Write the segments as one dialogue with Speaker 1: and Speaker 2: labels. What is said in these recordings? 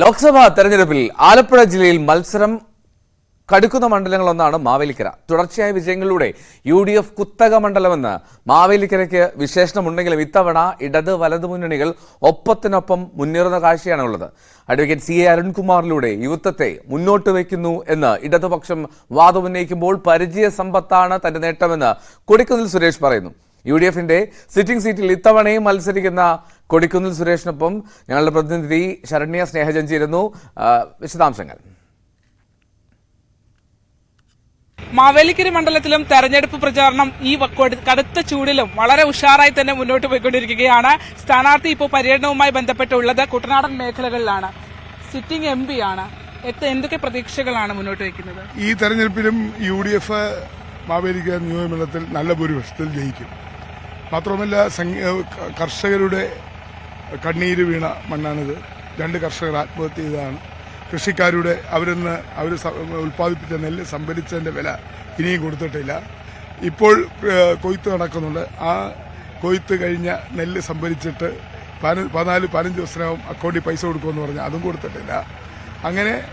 Speaker 1: ലോക്സഭാ തെരഞ്ഞെടുപ്പിൽ ആലപ്പുഴ ജില്ലയിൽ മത്സരം കടുക്കുന്ന മണ്ഡലങ്ങളൊന്നാണ് മാവേലിക്കര. തുടർച്ചയായ വിജയങ്ങളിലൂടെ യു ഡി എഫ് കുത്തക മണ്ഡലമെന്ന് മാവേലിക്കരയ്ക്ക് വിശേഷണമുണ്ടെങ്കിലും ഇത്തവണ ഇടത് വലതു മുന്നണികൾ ഒപ്പത്തിനൊപ്പം മുന്നേറുന്ന കാഴ്ചയാണ് ഉള്ളത് അഡ്വക്കേറ്റ് സി എ അരുൺകുമാറിലൂടെ യുവത്വത്തെ മുന്നോട്ട് വയ്ക്കുന്നു എന്ന് ഇടതുപക്ഷം വാദമുന്നയിക്കുമ്പോൾ പരിചയ സമ്പത്താണ് തന്റെ നേട്ടമെന്ന് കൊടിക്കുന്നിൽ സുരേഷ് പറയുന്നു. യു ഡി എഫിന്റെ സിറ്റിംഗ് സീറ്റിൽ ഇത്തവണയും മത്സരിക്കുന്ന കൊടിക്കുന്നിൽ സുരേഷിനൊപ്പം ഞങ്ങളുടെ പ്രതിനിധി ശരണ്യ സ്നേഹജഞ്ചിയിരുന്നു ചേരുന്നു വിശദാംശങ്ങൾ.
Speaker 2: മാവേലിക്കര മണ്ഡലത്തിലും തെരഞ്ഞെടുപ്പ് പ്രചാരണം ഈ കടുത്ത ചൂടിലും വളരെ ഉഷാറായി തന്നെ മുന്നോട്ട് പോയിക്കൊണ്ടിരിക്കുകയാണ്. സ്ഥാനാർത്ഥി ഇപ്പോൾ പര്യടനവുമായി ബന്ധപ്പെട്ടുള്ളത് കുട്ടനാടൻ മേഖലകളിലാണ്. സിറ്റിംഗ് എം പി ആണ്. എന്തൊക്കെ പ്രതീക്ഷകളാണ് മുന്നോട്ട് വയ്ക്കുന്നത്?
Speaker 3: ഈ തെരഞ്ഞെടുപ്പിലും യു ഡി എഫ് മാവേലിക്കര നിയമമണ്ഡലത്തിൽ നല്ല ഭൂരിപക്ഷത്തിൽ ജയിക്കും. മാത്രമല്ല കർഷകരുടെ കണ്ണീര് വീണ മണ്ണാണിത്. രണ്ട് കർഷകർ ആത്മഹത്യ ചെയ്തതാണ്. കൃഷിക്കാരുടെ അവരിന്ന് അവർ ഉൽപ്പാദിപ്പിച്ച നെല്ല് സംഭരിച്ചതിന്റെ വില ഇനിയും കൊടുത്തിട്ടില്ല. ഇപ്പോൾ കൊയ്ത്ത് നടക്കുന്നുണ്ട്. ആ കൊയ്ത്ത് കഴിഞ്ഞ നെല്ല് സംഭരിച്ചിട്ട് പതിന- പതിനാല് പതിനഞ്ച് ദിവസത്തിനകം അക്കൗണ്ടിൽ പൈസ കൊടുക്കുമെന്ന് പറഞ്ഞാൽ അതും കൊടുത്തിട്ടില്ല. അങ്ങനെ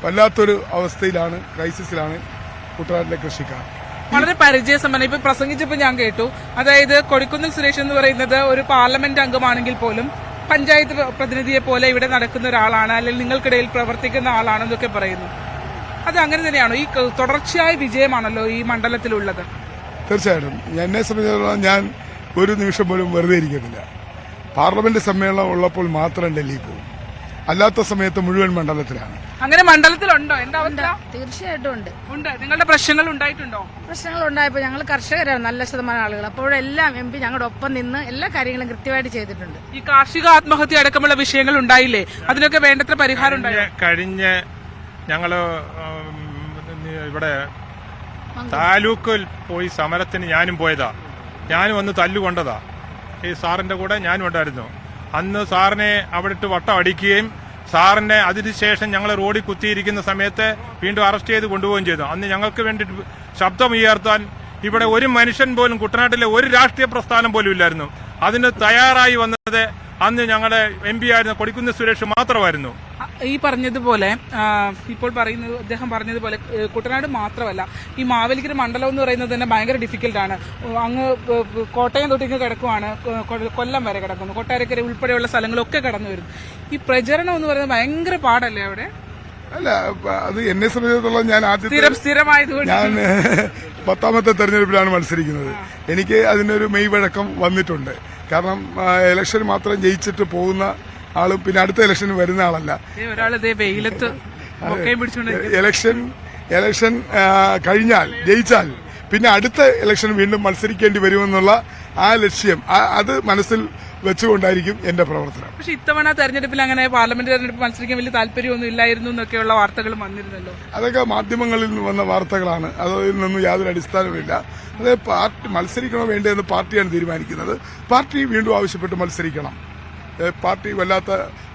Speaker 3: വല്ലാത്തൊരു അവസ്ഥയിലാണ് ക്രൈസിസിലാണ് കുട്ടനാട്ടിലെ കൃഷിക്കാർ.
Speaker 2: വളരെ പരിചയസമ്പന്ന ഇപ്പൊ പ്രസംഗിച്ചപ്പോൾ ഞാൻ കേട്ടു. അതായത് കൊടിക്കുന്നിൽ സുരേഷ് എന്ന് പറയുന്നത് ഒരു പാർലമെന്റ് അംഗമാണെങ്കിൽ പോലും പഞ്ചായത്ത് പ്രതിനിധിയെ പോലെ ഇവിടെ നടക്കുന്ന ഒരാളാണ് അല്ലെങ്കിൽ നിങ്ങൾക്കിടയിൽ പ്രവർത്തിക്കുന്ന ആളാണെന്നൊക്കെ പറയുന്നു. അത് അങ്ങനെ തന്നെയാണോ? ഈ തുടർച്ചയായ വിജയമാണല്ലോ ഈ മണ്ഡലത്തിലുള്ളത്.
Speaker 3: തീർച്ചയായിട്ടും. എന്നെ സംബന്ധിച്ചിടത്തോളം ഞാൻ ഒരു നിമിഷം പോലും വെറുതെ ഇരിക്കുന്നില്ല പാർലമെന്റ് സമ്മേളനം ഉള്ളപ്പോൾ മാത്രം ഡൽഹിയിൽ പോകും. അല്ലാത്ത സമയത്ത് മുഴുവൻ മണ്ഡലത്തിലാണ്.
Speaker 2: അങ്ങനെ മണ്ഡലത്തിലുണ്ടോ? എന്താ അവസ്ഥ?
Speaker 4: തീർച്ചയായിട്ടും ഉണ്ട്.
Speaker 2: ഉണ്ട്. നിങ്ങളുടെ പ്രശ്നങ്ങൾ ഉണ്ടായിട്ടുണ്ടോ?
Speaker 4: പ്രശ്നങ്ങൾ ഉണ്ടായപ്പോൾ ഞങ്ങൾ കർഷകരാണ് നല്ല ശതമാനം ആളുകൾ. അപ്പോഴെല്ലാം എം പി ഞങ്ങളുടെ ഒപ്പം നിന്ന് എല്ലാ കാര്യങ്ങളും കൃത്യമായിട്ട് ചെയ്തിട്ടുണ്ട്.
Speaker 2: ഈ കാർഷിക ആത്മഹത്യ അടക്കമുള്ള വിഷയങ്ങൾ ഉണ്ടായില്ലേ? അതിനൊക്കെ വേണ്ടത്ര പരിഹാരം ഉണ്ടായോ?
Speaker 5: കഴിഞ്ഞ ഞങ്ങൾ ഇവിടെ താലൂക്കിൽ പോയി സമരത്തിന് ഞാനും പോയതാ. ഞാനും ഒന്ന് തല്ലുകൊണ്ടതാ. ഈ സാറിന്റെ കൂടെ ഞാനും ഉണ്ടായിരുന്നു. അന്ന് സാറിനെ അവിടെ ഇട്ട് വട്ടം അടിക്കുകയും സാറിനെ അതിനുശേഷം ഞങ്ങൾ റോഡിൽ കുത്തിയിരിക്കുന്ന സമയത്ത് വീണ്ടും അറസ്റ്റ് ചെയ്ത് കൊണ്ടുപോവുകയും ചെയ്തു. അന്ന് ഞങ്ങൾക്ക് വേണ്ടി ശബ്ദം ഉയർത്താൻ ഇവിടെ ഒരു മനുഷ്യൻ പോലും കുട്ടനാട്ടിലെ ഒരു രാഷ്ട്രീയ പ്രസ്ഥാനം പോലും ഇല്ലായിരുന്നു. അതിന് തയ്യാറായി വന്നത് അന്ന് ഞങ്ങളുടെ എം പി ആയിരുന്ന കൊടിക്കുന്ന് സുരേഷ് മാത്രമായിരുന്നു.
Speaker 2: ഈ പറഞ്ഞതുപോലെ ഇപ്പോൾ പറയുന്നത് അദ്ദേഹം പറഞ്ഞതുപോലെ കുട്ടനാട് മാത്രമല്ല ഈ മാവേലിക്കര മണ്ഡലം എന്ന് പറയുന്നത് തന്നെ ഭയങ്കര ഡിഫിക്കൽട്ടാണ് അങ്ങ് കോട്ടയം തൊട്ടിങ്ങ് കിടക്കുവാണ് കൊല്ലം വരെ കിടക്കുന്നു. കൊട്ടാരക്കര ഉൾപ്പെടെയുള്ള സ്ഥലങ്ങളൊക്കെ കടന്നു വരുന്നു. ഈ പ്രചരണം എന്ന് പറയുന്നത് ഭയങ്കര പാടല്ലേ അവിടെ?
Speaker 3: അല്ല അത് എന്നെ സംബന്ധിച്ചിടത്തോളം ഞാൻ ആദ്യം
Speaker 2: സ്ഥിരം സ്ഥിരമായതുകൊണ്ട്.
Speaker 3: ഞാൻ പത്താമത്തെ തെരഞ്ഞെടുപ്പിലാണ് മത്സരിക്കുന്നത്. എനിക്ക് അതിനൊരു മെയ് വഴക്കം വന്നിട്ടുണ്ട്. കാരണം ഇലക്ഷൻ മാത്രം ജയിച്ചിട്ട് പോകുന്ന ആളും പിന്നെ അടുത്ത ഇലക്ഷൻ വരുന്ന ആളല്ല. ഇലക്ഷൻ ഇലക്ഷൻ കഴിഞ്ഞാൽ ജയിച്ചാൽ പിന്നെ അടുത്ത ഇലക്ഷൻ വീണ്ടും മത്സരിക്കേണ്ടി വരുമെന്നുള്ള ആ ലക്ഷ്യം അത് മനസ്സിൽ വെച്ചുകൊണ്ടായിരിക്കും എന്റെ പ്രവർത്തനം.
Speaker 2: പക്ഷെ ഇത്തവണ തെരഞ്ഞെടുപ്പിൽ അങ്ങനെ പാർലമെന്റ് തെരഞ്ഞെടുപ്പ് മത്സരിക്കാൻ വലിയ താല്പര്യമൊന്നും ഇല്ലായിരുന്നു എന്നൊക്കെയുള്ള വാർത്തകൾ വന്നിരുന്നല്ലോ.
Speaker 3: അതൊക്കെ മാധ്യമങ്ങളിൽ നിന്ന് വന്ന വാർത്തകളാണ്. അതിൽ നിന്നും യാതൊരു അടിസ്ഥാനവുമില്ല അത് പാർട്ടി മത്സരിക്കണോ വേണ്ടതെന്ന് പാർട്ടിയാണ് തീരുമാനിക്കുന്നത്. പാർട്ടി വീണ്ടും ആവശ്യപ്പെട്ട് മത്സരിക്കണം. പാർട്ടി വല്ലാത്ത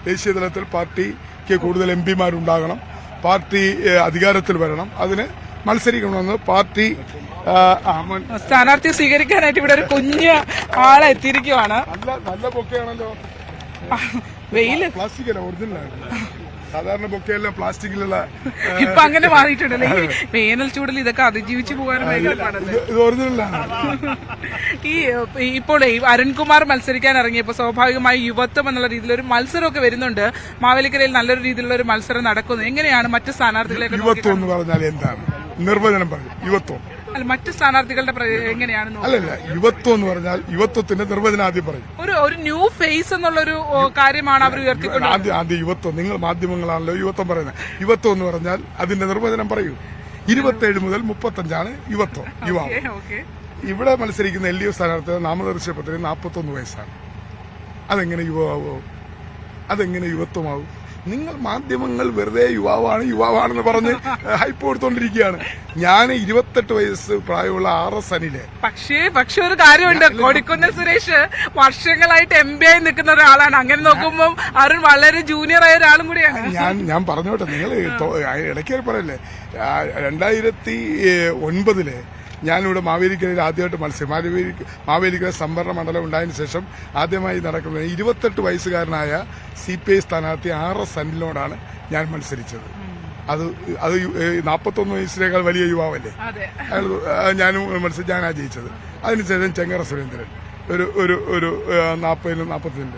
Speaker 3: ദേശീയ തലത്തിൽ പാർട്ടിക്ക് കൂടുതൽ എം പിമാരുണ്ടാകണം. പാർട്ടി അധികാരത്തിൽ വരണം. അതിന് മത്സരിക്കണമെന്ന് പാർട്ടി
Speaker 2: സ്ഥാനാർത്ഥി സ്വീകരിക്കാനായിട്ട് ഇവിടെ ഒരു കുഞ്ഞ് ആളെ എത്തിയിരിക്കുവാണ്.
Speaker 3: നല്ല നല്ല
Speaker 2: പൊക്കെയാണല്ലോ.
Speaker 3: വെയിൽ. ക്ലാസിക്കല്ല ഒറിജിനലാണ് സാധാരണ ബൊക്കെയെല്ലാം പ്ലാസ്റ്റിക്കിലുള്ള
Speaker 2: ഇപ്പൊ അങ്ങനെ മാറിയിട്ടുണ്ടല്ലേ? വേനൽ ചൂടിൽ ഇതൊക്കെ അതിജീവിച്ചു പോകാൻ ഭയങ്കര
Speaker 3: ഇത് ഒറിജിനലാണ്
Speaker 2: ഈ ഇപ്പോൾ അരുൺകുമാർ മത്സരിക്കാൻ ഇറങ്ങിയപ്പോൾ സ്വാഭാവികമായി യുവത്വം എന്നുള്ള രീതിയിൽ ഒരു മത്സരമൊക്കെ വരുന്നുണ്ട്. മാവേലിക്കരയിൽ നല്ലൊരു രീതിയിലുള്ള ഒരു മത്സരം നടക്കുന്നു. എങ്ങനെയാണ് മറ്റു സ്ഥാനാർത്ഥികളെ
Speaker 3: യുവത്വം എന്ന് പറഞ്ഞാൽ എന്താണ്? നിർവചനം പറയും. യുവത്വം.
Speaker 2: അല്ല മറ്റ് സ്ഥാനാർത്ഥികളുടെ എങ്ങനെയാണ്
Speaker 3: അല്ലല്ല യുവത്വം എന്ന് പറഞ്ഞാൽ യുവത്വത്തിന്റെ നിർവചനം ആദ്യം പറയും.
Speaker 2: ഒരു ഒരു ന്യൂ ഫേസ് എന്നുള്ളൊരു ഒരു കാര്യമാണ് അവർ ഉയർത്തിക്കൊണ്ട്
Speaker 3: ആദ്യം ആദ്യം യുവത്വം നിങ്ങൾ മാധ്യമങ്ങളാണല്ലോ യുവത്വം പറയുന്നത്. യുവത്വം എന്ന് പറഞ്ഞാൽ അതിന്റെ നിർവചനം പറയൂ. ഇരുപത്തേഴ് മുതൽ മുപ്പത്തഞ്ചാണ് യുവത്വം യുവാവ്. ഇവിടെ മത്സരിക്കുന്ന എൽ ഡി എഫ് സ്ഥാനാർത്ഥി നാമനിർദ്ദേശ പത്രിക നാൽപ്പത്തൊന്ന് വയസ്സാണ്. അതെങ്ങനെ യുവാവോ? അതെങ്ങനെ യുവത്വമാവും? നിങ്ങൾ മാധ്യമങ്ങൾ വെറുതെ യുവാവാണ് യുവാവാണെന്ന് പറഞ്ഞ് ഹൈപ്പ് കൊടുത്തോണ്ടിരിക്കുകയാണ്. ഞാൻ ഇരുപത്തെട്ട് വയസ്സ് പ്രായമുള്ള ആർ എസ് അനിലെ.
Speaker 2: പക്ഷേ പക്ഷെ ഒരു കാര്യമുണ്ട്. കൊടിക്കുന്നിൽ സുരേഷ് വർഷങ്ങളായിട്ട് എം ബി ആയി നിൽക്കുന്ന ഒരാളാണ്. അങ്ങനെ നോക്കുമ്പോൾ അവർ വളരെ ജൂനിയർ ആയ ഒരാളും കൂടിയാണ്.
Speaker 3: ഞാൻ ഞാൻ പറഞ്ഞോട്ടെ. നിങ്ങൾ ഇടയ്ക്ക് പറയല്ലേ? രണ്ടായിരത്തി ഒൻപതിൽ ഞാനിവിടെ മാവേലിക്കരയിൽ ആദ്യമായിട്ട് മത്സരം മാവേലി മാവേലിക്കര സംവരണ മണ്ഡലം ഉണ്ടായതിനു ശേഷം ആദ്യമായി നടക്കുന്നത് ഇരുപത്തെട്ട് വയസ്സുകാരനായ സി പി ഐ സ്ഥാനാർത്ഥി ആർ എസ് അനിലിനോടാണ് ഞാൻ മത്സരിച്ചത്. അത് അത് നാൽപ്പത്തൊന്ന് വയസ്സിനേക്കാൾ വലിയ യുവാവല്ലേ? അയാൾ ഞാനും മത്സരിച്ച് ഞാനാ ജയിച്ചത്. അതിനുശേഷം ചെങ്ങറ സുരേന്ദ്രൻ. ഒരു ഒരു ഒരു നാൽപ്പതിനും നാൽപ്പത്തിരണ്ട്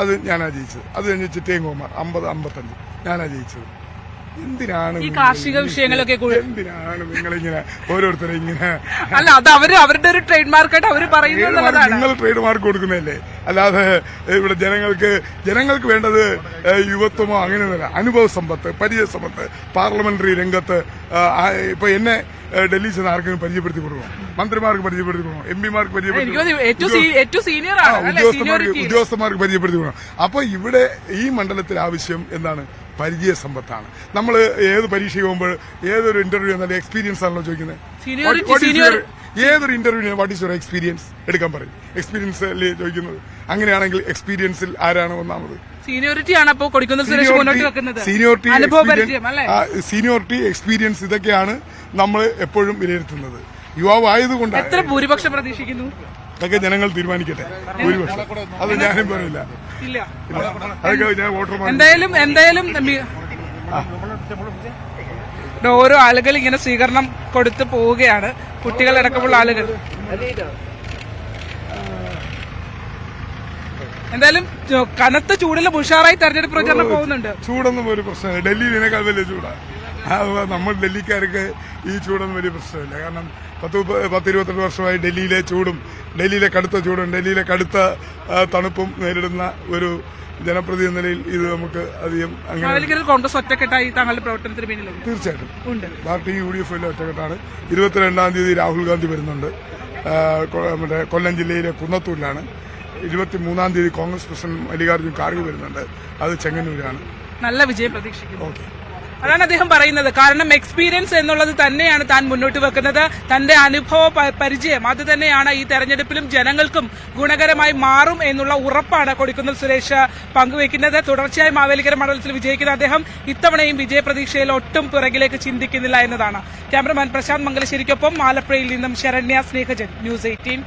Speaker 3: അത് ഞാനാ ജയിച്ചത്. അത് കഴിഞ്ഞ് ചിറ്റയും കുമാർ അമ്പത് അമ്പത്തഞ്ച്. ഞാനാ ജയിച്ചത്. എന്തിനാണ്
Speaker 2: ഈ കാർഷിക വിഷയങ്ങളൊക്കെ
Speaker 3: എന്തിനാണ് നിങ്ങൾ ഇങ്ങനെ ഓരോരുത്തരെ ഇങ്ങനെ
Speaker 2: അല്ല അത് അവർ അവരുടെ ഒരു ട്രേഡ് മാർക്കായിട്ട്
Speaker 3: അവർ
Speaker 2: പറയുന്നത്
Speaker 3: നിങ്ങൾ ട്രേഡ് മാർക്ക് കൊടുക്കുന്നതല്ലേ? അല്ലാതെ ഇവിടെ ജനങ്ങൾക്ക് ജനങ്ങൾക്ക് വേണ്ടത് യുവത്വമോ അങ്ങനെ തന്നെ അനുഭവ സമ്പത്ത് പരിചയ സമ്പത്ത് പാർലമെന്ററി രംഗത്ത് ഇപ്പൊ എന്നെ ഡൽഹിയിൽ ഡൽഹി ചെന്ന് ആർക്കും പരിചയപ്പെടുത്തി കൊടുക്കണം? മന്ത്രിമാർക്ക് പരിചയപ്പെടുത്തി കൊടുക്കണം? എം പിമാർക്ക് പരിചയപ്പെടുത്തി ഉദ്യോഗസ്ഥന്മാർക്ക് പരിചയപ്പെടുത്തി കൊടുക്കണം? അപ്പൊ ഇവിടെ ഈ മണ്ഡലത്തിൽ ആവശ്യം എന്താണ്? പരിചയ സമ്പത്താണ് നമ്മൾ ഏത് പരീക്ഷ പോകുമ്പോൾ ഏതൊരു ഇന്റർവ്യൂ എന്നാലും എക്സ്പീരിയൻസ് ആണല്ലോ ചോദിക്കുന്നത്. ഏതൊരു interview what is your experience എടുക്കാൻ പറയും. എക്സ്പീരിയൻസ് അല്ലേ ചോദിക്കുന്നത്. അങ്ങനെയാണെങ്കിൽ എക്സ്പീരിയൻസിൽ ആരാണ് ഒന്നാമത്?
Speaker 2: സീനിയോറിറ്റി ആണ് അപ്പോൾ
Speaker 3: സീനിയോറിറ്റി സീനിയോറിറ്റി എക്സ്പീരിയൻസ് ഇതൊക്കെയാണ് നമ്മൾ എപ്പോഴും വിലയിരുത്തുന്നത്. യുവാവ് ആയതുകൊണ്ട്
Speaker 2: എത്ര ഭൂരിപക്ഷം പ്രതീക്ഷിക്കുന്നു?
Speaker 3: ഇതൊക്കെ ജനങ്ങൾ തീരുമാനിക്കട്ടെ. ഭൂരിപക്ഷം. അത് ഞാനും പറയില്ല.
Speaker 2: ഇല്ല. എന്തായാലും എന്തായാലും ഓരോ ആളുകൾ ഇങ്ങനെ സ്വീകരണം കൊടുത്തു പോവുകയാണ്. കുട്ടികളടക്കമുള്ള ആളുകൾ. എന്തായാലും കനത്ത ചൂടിൽ ഉഷാറായി തെരഞ്ഞെടുപ്പ് പ്രചരണം പോകുന്നുണ്ട്.
Speaker 3: ചൂടൊന്നും ഒരു പ്രശ്നമില്ല. ഡൽഹിയിൽ ഇതിനേക്കാൾ വലിയ ചൂടാണ് നമ്മൾ ഡൽഹിക്കാർക്ക് ഈ ചൂടൊന്നും വലിയ പ്രശ്നമില്ല. കാരണം പത്ത് പത്ത് ഇരുപത്തെട്ട് വർഷമായി ഡൽഹിയിലെ ചൂടും ഡൽഹിയിലെ കടുത്ത ചൂടും ഡൽഹിയിലെ കടുത്ത തണുപ്പും നേരിടുന്ന ഒരു ജനപ്രതി എന്ന നിലയിൽ ഇത് നമുക്ക് അധികം അങ്ങനെ
Speaker 2: കോൺഗ്രസ് ഒറ്റക്കെട്ടായി താങ്കളുടെ പ്രവർത്തനത്തിന് പിന്നിലുണ്ട്.
Speaker 3: തീർച്ചയായിട്ടും. പാർട്ടി യു ഡി എഫ് എല്ലാം ഒറ്റക്കെട്ടാണ്. ഇരുപത്തിരണ്ടാം തീയതി രാഹുൽ ഗാന്ധി വരുന്നുണ്ട്. മറ്റേ കൊല്ലം ജില്ലയിലെ കുന്നത്തൂരിലാണ്. ഇരുപത്തി മൂന്നാം തീയതി കോൺഗ്രസ് പ്രസിഡന്റ് മല്ലികാർജുൻ ഖാർഗെ വരുന്നുണ്ട്. അത് ചെങ്ങന്നൂരാണ്.
Speaker 2: നല്ല വിജയം പ്രതീക്ഷിക്കുന്നു.
Speaker 3: ഓക്കെ.
Speaker 2: അതാണ് അദ്ദേഹം പറയുന്നത്. കാരണം എക്സ്പീരിയൻസ് എന്നുള്ളത് തന്നെയാണ് താൻ മുന്നോട്ട് വെക്കുന്നത്. തന്റെ അനുഭവ പരിചയം അത് തന്നെയാണ് ഈ തെരഞ്ഞെടുപ്പിലും ജനങ്ങൾക്കും ഗുണകരമായി മാറും എന്നുള്ള ഉറപ്പാണ് കൊടിക്കുന്നിൽ സുരേഷ് പങ്കുവയ്ക്കുന്നത്. തുടർച്ചയായി മാവേലിക്കര മണ്ഡലത്തിൽ വിജയിക്കുന്ന അദ്ദേഹം ഇത്തവണയും വിജയപ്രതീക്ഷയിൽ ഒട്ടും പിറകിലേക്ക് ചിന്തിക്കുന്നില്ല എന്നതാണ്. ക്യാമറമാൻ പ്രശാന്ത് മംഗലശ്ശേരിക്കൊപ്പം ആലപ്പുഴയിൽ നിന്നും ശരണ്യ സ്നേഹജൻ ന്യൂസ് എയ്റ്റീൻ.